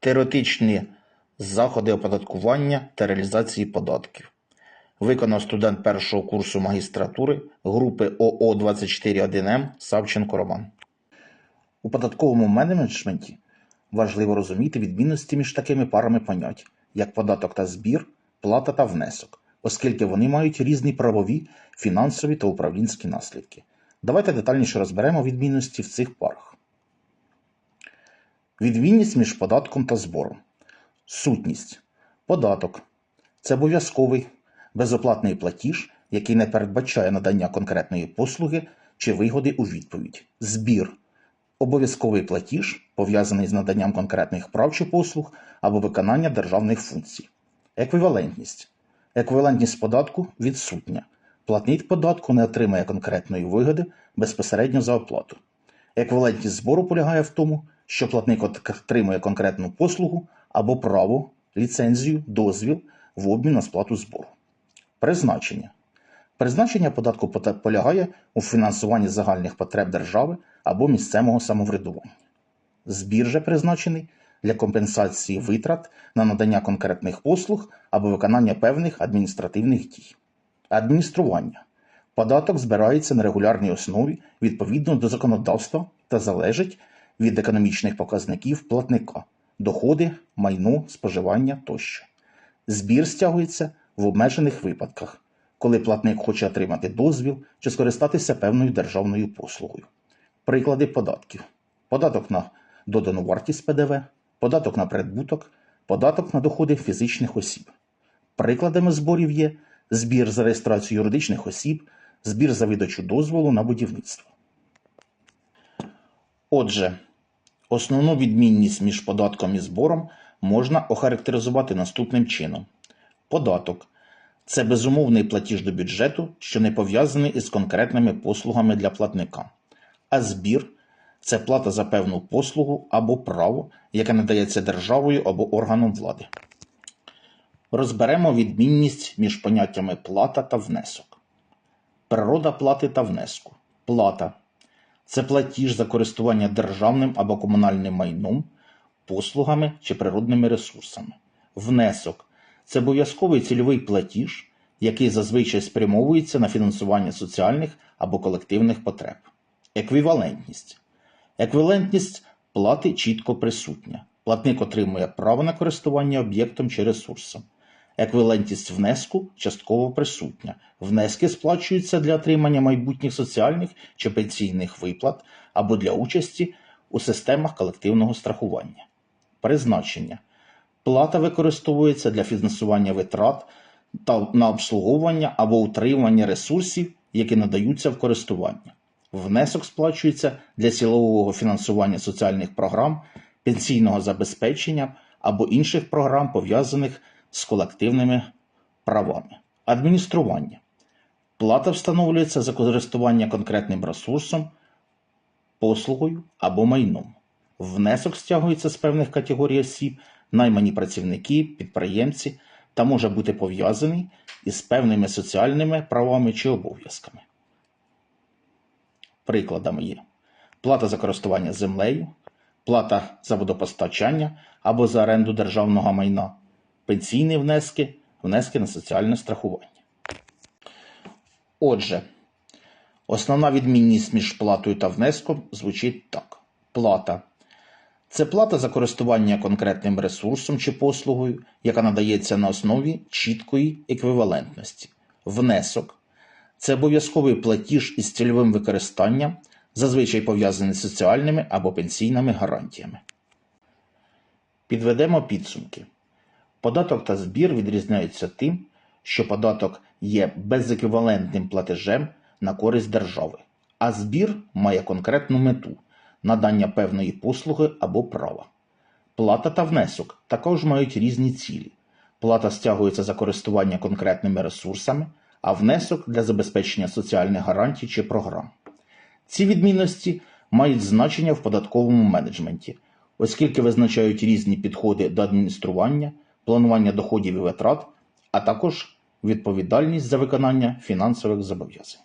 Теоретичні заходи оподаткування та реалізації податків. Виконав студент першого курсу магістратури групи ОО 241М Савченко Роман. У податковому менеджменті важливо розуміти відмінності між такими парами понять, як податок та збір, плата та внесок, оскільки вони мають різні правові, фінансові та управлінські наслідки. Давайте детальніше розберемо відмінності в цих парах. Відмінність між податком та збором. Сутність. Податок це обов'язковий безоплатний платіж, який не передбачає надання конкретної послуги чи вигоди у відповідь. Збір обов'язковий платіж, пов'язаний з наданням конкретних прав чи послуг або виконання державних функцій. Еквівалентність. Еквівалентність податку відсутня. Платник податку не отримає конкретної вигоди безпосередньо за оплату. Еквівалентність збору полягає в тому, що платник отримує конкретну послугу або право, ліцензію, дозвіл в обмін на сплату збору. Призначення. Призначення податку полягає у фінансуванні загальних потреб держави або місцевого самоврядування. Збір же призначений для компенсації витрат на надання конкретних послуг або виконання певних адміністративних дій. Адміністрування. Податок збирається на регулярній основі відповідно до законодавства та залежить від економічних показників платника доходи, майно, споживання тощо. Збір стягується в обмежених випадках, коли платник хоче отримати дозвіл чи скористатися певною державною послугою. Приклади податків: податок на додану вартість ПДВ, податок на прибуток, податок на доходи фізичних осіб. Прикладами зборів є збір за реєстрацію юридичних осіб, збір за видачу дозволу на будівництво. Отже, основну відмінність між податком і збором можна охарактеризувати наступним чином: податок це безумовний платіж до бюджету, що не пов'язаний із конкретними послугами для платника, а збір це плата за певну послугу або право, яке надається державою або органом влади. Розберемо відмінність між поняттями плата та внесок. Природа плати та внеску. Плата це платіж за користування державним або комунальним майном, послугами чи природними ресурсами. Внесок це обов'язковий цільовий платіж, який зазвичай спрямовується на фінансування соціальних або колективних потреб. Еквівалентність. Еквівалентність плати чітко присутня. Платник отримує право на користування об'єктом чи ресурсом. Еквівалентність внеску частково присутня. Внески сплачуються для отримання майбутніх соціальних чи пенсійних виплат або для участі у системах колективного страхування. Призначення. Плата використовується для фінансування витрат та на обслуговування або утримання ресурсів, які надаються в користування. Внесок сплачується для цілового фінансування соціальних програм, пенсійного забезпечення або інших програм, пов'язаних з колективними правами. Адміністрування. Плата встановлюється за користування конкретним ресурсом, послугою або майном. Внесок стягується з певних категорій осіб, наймані працівники, підприємці та може бути пов'язаний із певними соціальними правами чи обов'язками. Прикладами є плата за користування землею, плата за водопостачання або за оренду державного майна, пенсійні внески, внески на соціальне страхування. Отже, основна відмінність між платою та внеском звучить так: плата це плата за користування конкретним ресурсом чи послугою, яка надається на основі чіткої еквівалентності. Внесок це обов'язковий платіж із цільовим використанням, зазвичай пов'язаний з соціальними або пенсійними гарантіями. Підведемо підсумки. Податок та збір відрізняються тим, що податок є безеквівалентним платежем на користь держави, а збір має конкретну мету надання певної послуги або права. Плата та внесок також мають різні цілі. Плата стягується за користування конкретними ресурсами, а внесок для забезпечення соціальних гарантій чи програм. Ці відмінності мають значення в податковому менеджменті, оскільки визначають різні підходи до адміністрування, планування доходів і витрат, а також відповідальність за виконання фінансових зобов'язань.